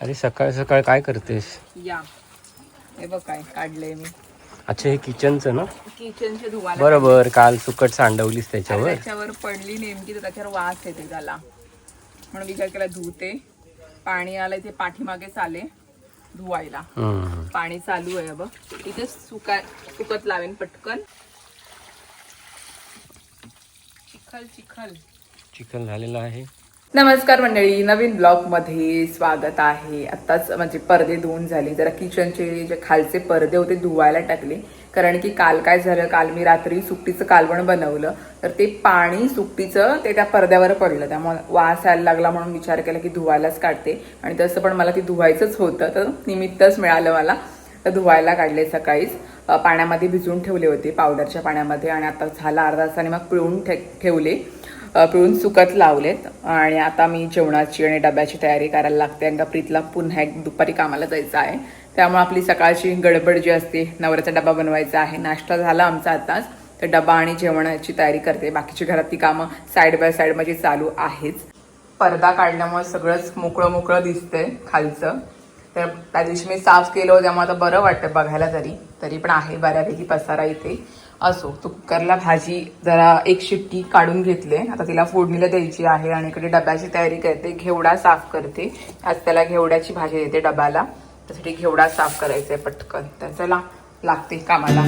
अरे सकाळ सकाळ काय करतेस? या. हे बघ काय काढलंय मी. अच्छा हे किचनचं ना? किचनचे धुवायला बरोबर काल सुकट सांडवलीस त्याच्यावर. त्याच्यावर पडली नेमकी तर त्याच्यावर वास येते त्याला. म्हणून विचार केला धुते. पाणी आलंय ते पाठीमागे चाले धुवायला. हम्म. पाणी चालू आहे बघ. इथे सुका सुकत लावेन पटकन. चिखल चिखल. चिकन झालेलं आहे. नमस्कार मंडळी नवीन ब्लॉगमध्ये स्वागत आहे. आत्ताच म्हणजे पडदे धुवून झाले. जरा किचनचे जे खालचे पडदे होते धुवायला टाकले. कारण की काल काय झालं? काल मी रात्री सुकटीचं कालवण बनवलं. तर ते पाणी सुकटीचं ते त्या पडद्यावर पडलं. त्यामुळे वास यायला लागला म्हणून विचार केला की धुवायलाच काढते. आणि तसं पण मला ते धुवायचंच होतं. तर निमित्तच मिळालं मला. तर धुवायला काढले सकाळीच. पाण्यामध्ये भिजवून ठेवले होते पावडरच्या पाण्यामध्ये. आणि आता झाला अर्धा तासाने मग पिळून ठेवले. पिळून सुकत लावलेत. आणि आता मी जेवणाची आणि डब्याची तयारी करायला लागते. आणि प्रीतला पुन्हा एक दुपारी कामाला जायचं आहे. त्यामुळे आपली सकाळची गडबड जी असते नवऱ्याचा डबा बनवायचा आहे. नाश्ता झाला आमचा आताच. तर डबा आणि जेवणाची तयारी करते. बाकीची घरातली कामं साईड बाय साईड माझी चालू आहेच. पडदा काढल्यामुळे सगळंच मोकळं मोकळं दिसतंय खालचं. तर त्या दिवशी मी साफ केलं त्यामुळे आता बरं वाटतं बघायला तरी. तरी पण आहे बऱ्यापैकी पसारा इथे. असो तो कुकरला भाजी जरा एक शिट्टी काढून घेतले. आता तिला फोडणीला द्यायची आहे आणि इकडे डब्याची तयारी करते. घेवडा साफ करते. आज त्याला घेवड्याची भाजी देते डब्याला. त्यासाठी घेवडा साफ करायचा आहे पटकन. तर चला लागते कामाला.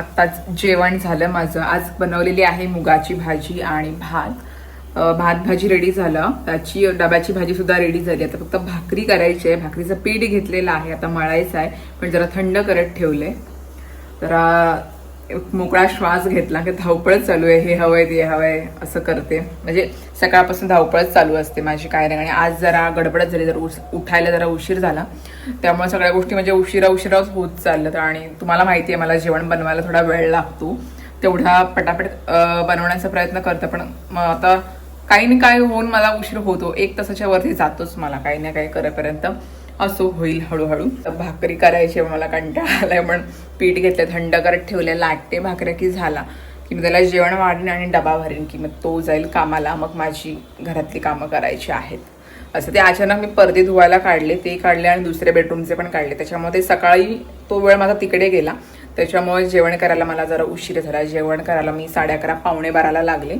आत्ताच जेवण झालं माझं. आज बनवलेली आहे मुगाची भाजी आणि भात. भात भाजी रेडी झालं. त्याची डब्याची भाजी सुद्धा रेडी झाली. आता फक्त भाकरी करायची आहे. भाकरीचं पीठ घेतलेलं आहे. आता मळायचं आहे. पण जरा थंड करत ठेवलंय. जरा मोकळा श्वास घेतला की धावपळच चालू आहे हे हवंय ते हवंय असं करते. म्हणजे सकाळपासून धावपळच चालू असते माझी काय नाही. आणि आज जरा गडबडच झाली जरा उठायला जरा उशीर झाला. त्यामुळे सगळ्या गोष्टी म्हणजे उशिरा उशिराच होत चाललं आणि तुम्हाला माहिती आहे मला जेवण बनवायला थोडा वेळ लागतो. तेवढा पटापट बनवण्याचा प्रयत्न करतं. पण मग आता काही ना काय होऊन मला उशीर होतो. एक तासाच्या वरती जातोच मला काही ना काही करेपर्यंत. असो होईल हळूहळू. तर भाकरी करायची मला कंटाळा आलाय पण पीठ घेतलं थंड करत ठेवले लाटते भाकऱ्या की झाला की मी त्याला जेवण वाढीन आणि डबा भरेन की मग तो जाईल कामाला मग माझी घरातली कामं करायची आहेत. असं ते अचानक मी पडदे धुवायला काढले ते काढले आणि दुसरे बेडरूमचे पण काढले. त्याच्यामुळे ते सकाळी तो वेळ माझा तिकडे गेला. त्याच्यामुळे जेवण करायला मला जरा उशीर झाला. जेवण करायला मी साडे अकरा पावणे बाराला लागले.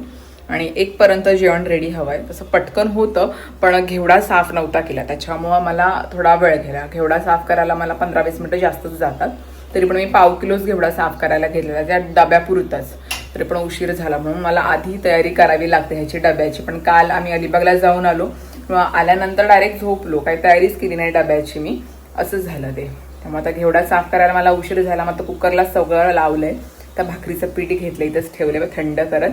आणि एकपर्यंत जेवण रेडी हवं आहे तसं पटकन होतं पण घेवडा साफ नव्हता केला. त्याच्यामुळं मला थोडा वेळ गेला. घेवडा साफ करायला मला पंधरा वीस मिनटं जास्तच जातात. तरी पण मी पाव किलोच घेवडा साफ करायला घेतलेला त्या डब्यापुरताच. तरी पण उशीर झाला. म्हणून मला आधी तयारी करावी लागते ह्याची डब्याची. पण काल आम्ही अलिबागला जाऊन आलो. किंवा आल्यानंतर डायरेक्ट झोपलो. काही तयारीच केली नाही डब्याची मी. असं झालं ते. त्यामुळे आता घेवडा साफ करायला मला उशीर झाला. मग आता कुकरला सगळं लावलं आहे त्या भाकरीचं पीठ घेतलं इथंच ठेवलं थंड करत.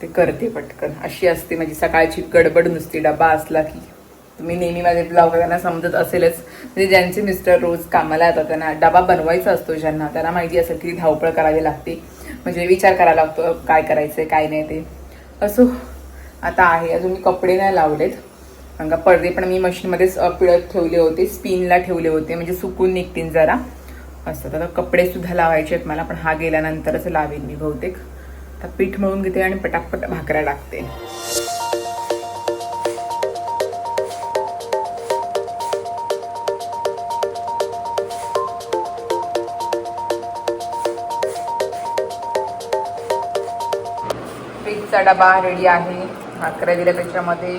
ते करते पटकन. अशी असते माझी सकाळची गडबड नुसती डबा असला की. तुम्ही नेहमी माझे ब्लॉग त्यांना समजत असेलच. म्हणजे ज्यांचे मिस्टर रोज कामाला येतात त्यांना डबा बनवायचा असतो ज्यांना त्यांना माहिती असेल की धावपळ करावी लागते. म्हणजे विचार करायला लागतो काय करायचं आहे काय नाही ते. असो आता आहे. अजून मी कपडे नाही लावलेत. कारण का पडदे पण मी मशीनमध्येच पिळत ठेवले होते स्पिनला ठेवले होते. म्हणजे सुकून निघतील जरा. असं तर कपडेसुद्धा लावायचे आहेत मला पण हा गेल्यानंतरच लावेन मी बहुतेक. आता पीठ मळून घेते आणि पटापट भाकऱ्या टाकते. पीठचा डबा रेडी आहे. भाकऱ्या दिल्या त्याच्यामध्ये.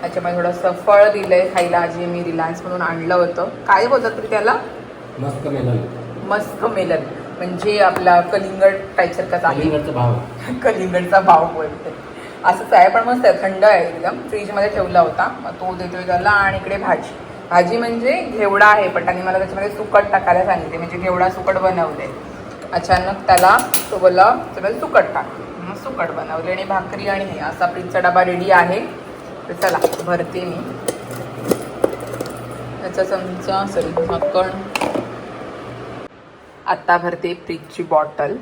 त्याच्यामध्ये थोडंसं फळ दिलंय खायला. जे मी रिलायन्स म्हणून आणलं होतं. काय बोलतात तरी त्याला? मस्त मेलन. मस्त मेलन. म्हणजे आपला कलिंगड टाईपसारखाच आहे. भाव. कलिंगडचा भाव बोलते. असंच आहे पण मस्त आहे थंड आहे एकदम. फ्रीजमध्ये ठेवला होता. मग तो देतोय त्याला आणि इकडे भाजी. भाजी म्हणजे घेवडा आहे पण त्यांनी मला त्याच्यामध्ये सुकट टाकायला सांगितले. म्हणजे घेवडा सुकट बनवले. अचानक त्याला तो बोलला त्याच्यामध्ये सुकट टाक. मग सुकट बनवले आणि भाकरी आणि हे असा फ्रीजचा डबा रेडी आहे. तर चला भरते मी. त्याचा चमचा सॉरी झाकण आत्ता भरते फ्रीजची बॉटल.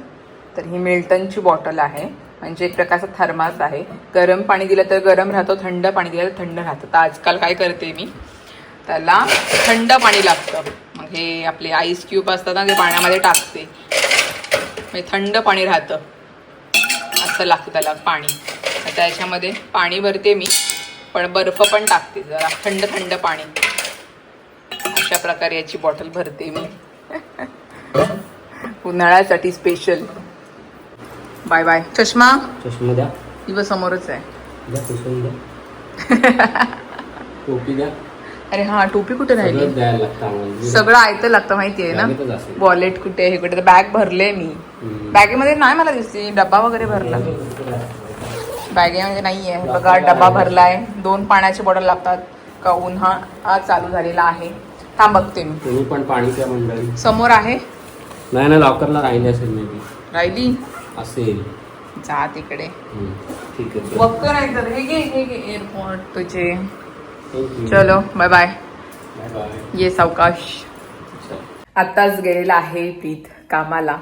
तर ही मिल्टनची बॉटल आहे. म्हणजे एक प्रकारचा थर्मास आहे. गरम पाणी दिलं तर गरम राहतो थंड पाणी दिलं तर थंड राहतं. तर आजकाल काय करते मी? त्याला थंड पाणी लागतं. मग हे आपले आईस क्यूब असतात ना ते पाण्यामध्ये टाकते. म्हणजे थंड पाणी राहतं. असं लागतं त्याला पाणी. आता त्याच्यामध्ये पाणी भरते मी. पण बर्फ पण टाकते. जरा थंड थंड पाणी. अशा प्रकारे याची बॉटल भरते मी. उन्हाळ्यासाठी स्पेशल बाय बाय चष्मा? चष्मा द्या. बस समोरच आहे. द्या पुसून द्या. टोपी द्या. अरे हा टोपी कुठे राहिली? सगळं आयतं लागतं माहिती आहे बॅगेतच ना. वॉलेट कुठे हे कुठे बॅग भरले मी. बॅगेमध्ये नाही मला दिसते डब्बा वगैरे भरला. बॅगेमध्ये नाही आहे बघा डबा भरलाय. दोन पाण्याचे बॉटल लागतात. का उन्हा चालू झालेला आहे. हा बघते मी पण पाणी समोर आहे? नाही ना लॉकरला राहिले असेल मे बी राहिली? असेल. जा तिकडे. हम्म. ठीक आहे बघतो नाही तर हे घे हे घे एअरपोर्ट तुझे. चलो बाय बाय ये सावकाश. आत्ताच गेलेला आहे प्रीत कामाला.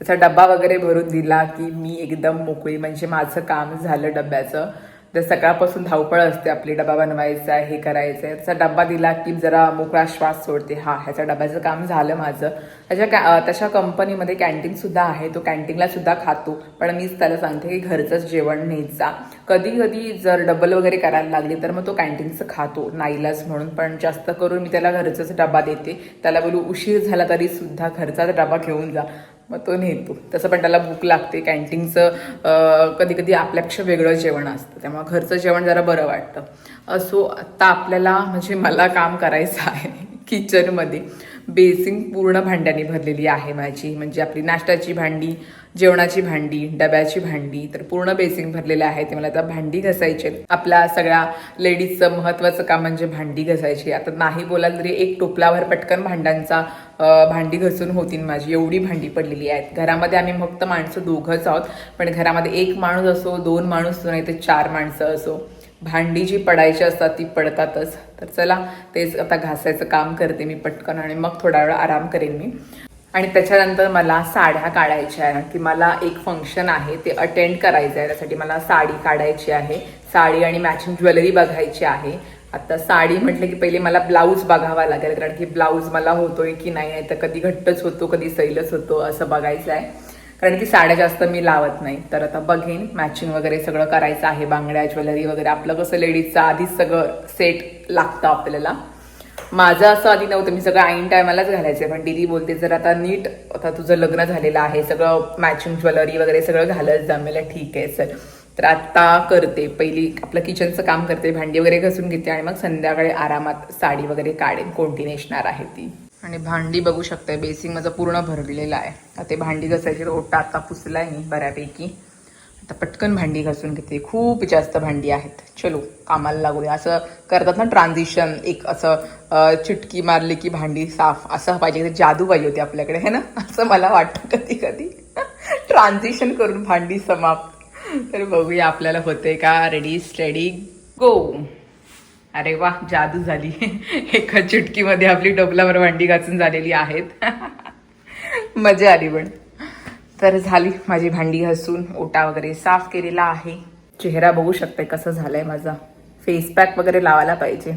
त्याचा डब्बा वगैरे भरून दिला की मी एकदम मोकळी म्हणजे माझं काम झालं डब्याचं. तर सकाळपासून धावपळ असते आपली डबा बनवायचा आहे हे करायचं आहे त्याचा डब्बा दिला की जरा मोकळा श्वास सोडते. हा ह्याचा डब्याचं काम झालं माझं. त्याच्या कॅ तशा कंपनीमध्ये कॅन्टीनसुद्धा आहे. तो कॅन्टीनला सुद्धा खातो. पण मीच त्याला सांगते की घरचंच जेवण न्यायचा. जा कधी कधी जर डबल वगैरे करायला लागली तर मग तो कॅन्टीनचं खातो. नाईलाज म्हणून. पण जास्त करून मी त्याला घरचाच डबा देते. त्याला बोलू उशीर झाला तरी सुद्धा घरचाच डबा घेऊन जा. मग तो नेतो. तसं पण त्याला भूक लागते कॅन्टीनचं कधी कधी आपल्यापेक्षा वेगळं जेवण असतं. त्यामुळे घरचं जेवण जरा बरं वाटतं. असो आत्ता आपल्याला म्हणजे मला काम करायचं आहे किचनमध्ये. बेसिंग पूर्ण भांड्याने भरलेली आहे माझी. म्हणजे आपली नाश्त्याची भांडी जेवणाची भांडी डब्याची भांडी तर पूर्ण बेसिंग भरलेलं आहे. ते मला आता भांडी घासायचे आपल्या सगळ्या लेडीजचं महत्त्वाचं काम म्हणजे भांडी घसायची. आता नाही बोलाल तरी एक टोपलावर पटकन भांड्यांचा भांडी घसून होतील माझी. एवढी भांडी पडलेली आहेत. घरामध्ये आम्ही फक्त माणसं दोघंच आहोत पण घरामध्ये एक माणूस असो दोन माणूस असो नाही तर चार माणसं असो. भांडी जी पडायची असतात ती पडतातच. तर चला तेच आता घासायचं काम करते मी पटकन आणि मग थोडा वेळ आराम करेन मी. आणि त्याच्यानंतर मला साड्या काढायच्या आहे की मला एक फंक्शन आहे ते अटेंड करायचं आहे. त्यासाठी मला साडी काढायची आहे. साडी आणि मॅचिंग ज्वेलरी बघायची आहे. आता साडी म्हटलं की पहिले मला ब्लाऊज बघावा लागेल कारण की ब्लाऊज मला होतोय की नाही आहे तर कधी घट्टच होतो कधी सैलच होतो असं बघायचं आहे. कारण की साड्या जास्त मी लावत नाही. तर आता बघेन मॅचिंग वगैरे सगळं करायचं आहे बांगड्या ज्वेलरी वगैरे आपलं कसं लेडीजचं आधीच सगळं सेट लागतं आपल्याला. माझं असं आधी नव्हतं मी सगळं ऐन टायमालाच आहे पण दिदी बोलते जर आता नीट आता तुझं लग्न झालेलं आहे सगळं मॅचिंग ज्वेलरी वगैरे सगळं घालत जमेल ठीक आहे सर तर आता करते. पहिली आपलं किचनचं काम करते भांडी वगैरे घासून घेते आणि मग संध्याकाळी आरामात साडी वगैरे काढेन. कोणती नेसणार आहे ती? आणि भांडी बघू शकते बेसिंग माझं पूर्ण भरलेलं आहे. आता ते भांडी घासायची ओटा आता पुसला मी बऱ्यापैकी. आता पटकन भांडी घासून घेते. खूप जास्त भांडी आहेत. चलो कामाला लागूया. असं करतात ना ट्रान्झिशन एक असं चिटकी मारली की भांडी साफ असं पाहिजे. जादू पाहिजे होती आपल्याकडे है ना? असं मला वाटतं कधी कधी ट्रान्झिशन करून भांडी समाप्त. तर बघूया आपल्याला होते का? रेडी स्टडी गो अरे वा जादू झाली. एका चुटकीमध्ये आपली डबलावर भांडी घासून झालेली आहेत. मजा आली पण. तर झाली माझी भांडी घासून ओटा वगैरे साफ केलेला आहे. चेहरा बघू शकते कसं झालंय माझा. फेस पॅक वगैरे लावायला पाहिजे.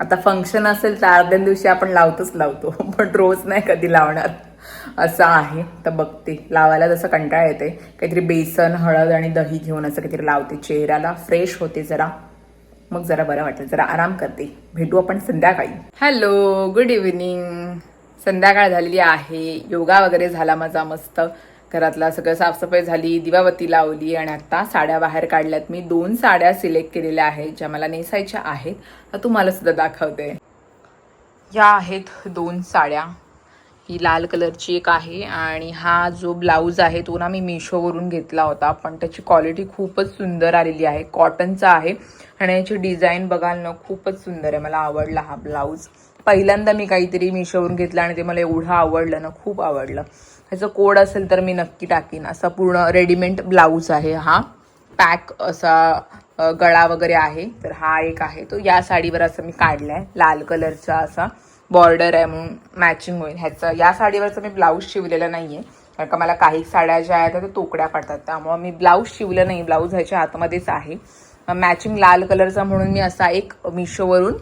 आता फंक्शन असेल तर अर्ध्या दिवशी आपण लावतोच लावतो पण रोज नाही कधी लावणार. असं आहे. तर बघते. लावायला जसं कंटाळा येते काहीतरी बेसन हळद आणि दही घेऊन असं काहीतरी लावते. चेहऱ्याला फ्रेश होते जरा. मग जरा बरं वाटेल. जरा आराम करते. भेटू आपण संध्याकाळी. हॅलो गुड इव्हिनिंग संध्याकाळ झालेली आहे. योगा वगैरे झाला माझा मस्त. घरातला सगळं साफसफाई झाली दिवाबत्ती लावली आणि आता साड्या बाहेर काढल्यात. मी दोन साड्या सिलेक्ट केलेल्या आहेत ज्या मला नेसायच्या आहेत. तर तुम्हाला सुद्धा दाखवते. या आहेत दोन साड्या. ही लाल कलरची एक आहे आणि हा जो ब्लाऊज आहे तो ना मी मिशोवरून घेतला होता. पण त्याची क्वालिटी खूपच सुंदर आलेली आहे. कॉटनचा आहे आणि याची डिझाईन बघाल ना खूपच सुंदर आहे. मला आवडला हा ब्लाऊज. पहिल्यांदा मी काहीतरी मिशोवरून घेतला आणि ते मला एवढं आवडलं ना खूप आवडलं. ह्याचं कोड असेल तर मी नक्की टाकीन. असा पूर्ण रेडीमेड ब्लाऊज आहे हा. पॅक असा गळा वगैरे आहे. तर हा एक आहे. तो या साडीवर असं मी काढला आहे लाल कलरचा असा. बॉर्डर आहे म्हणून मॅचिंग होईल. ह्याचं या साडीवरचं मी ब्लाऊज शिवलेलं नाही आहे कारण का मला काही साड्या ज्या आहेत त्या तोकड्या पडतात. त्यामुळे मी ब्लाऊज शिवलं नाही. ब्लाऊज ह्याच्या आतमध्येच आहे. मॅचिंग लाल कलरचा म्हणून मी असा एक मिशोवरून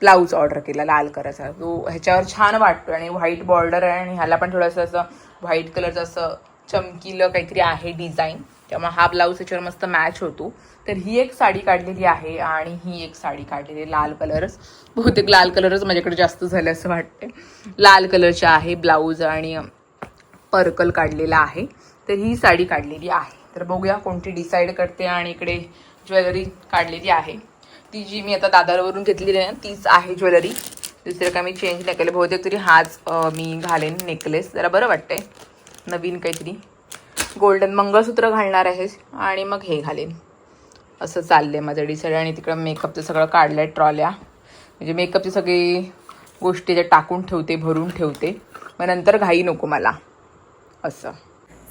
ब्लाऊज ऑर्डर केला लाल कलरचा तो ह्याच्यावर छान वाटतो आणि व्हाईट बॉर्डर आहे आणि ह्याला पण थोडंसं असं व्हाईट कलरचं असं चमकीलं काहीतरी आहे डिझाईन त्यामुळे हा ब्लाऊज त्याच्यावर मस्त मॅच होतो. तर ही एक साडी काढलेली आहे आणि ही एक साडी काढलेली आहे लाल कलरच बहुतेक लाल कलरच माझ्याकडे जास्त झाले असं वाटते लाल कलरचे आहे ब्लाऊज आणि पर्कल काढलेला आहे. तर ही साडी काढलेली आहे. तर बघूया कोणती डिसाईड करते आणि इकडे ज्वेलरी काढलेली आहे. ती जी मी आता दादरवरून घेतलेली आहे ना तीच आहे ज्वेलरी दुसरं काय मी चेंज नाही केलं. बहुतेक तरी हाच मी घालेन नेकलेस जरा बरं वाटतंय. नवीन काहीतरी. गोल्डन मंगळसूत्र घालणार आहेस आणि मग हे घालेन. असं चाललं आहे माझं डिसाईड आणि तिकडं मेकअपचं सगळं काढलं आहे ट्रॉल्या. म्हणजे मेकअपची सगळी गोष्टी ज्या टाकून ठेवते भरून ठेवते. मग नंतर घाई नको मला. असं.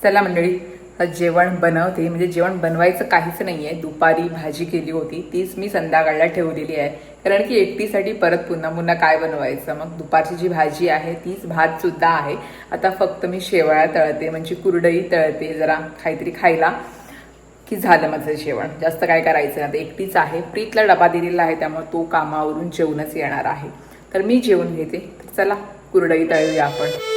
चला मंडळी जेवण बनवते. म्हणजे जेवण बनवायचं काहीच नाही आहे दुपारी भाजी केली होती. तीच मी संध्याकाळला ठेवलेली आहे. कारण की एकटीसाठी परत पुन्हा पुन्हा काय बनवायचं? मग दुपारची जी भाजी आहे तीच भात सुद्धा आहे. आता फक्त मी शेवळ्या तळते. म्हणजे कुरडई तळते. जरा काहीतरी खायला की झालं माझं जेवण. जास्त काय करायचं नाही. आता एकटीच आहे. प्रीतला डबा दिलेला आहे. त्यामुळे तो कामावरून जेवणच येणार आहे. तर मी जेवण घेते. तर चला कुरडई तळूया आपण.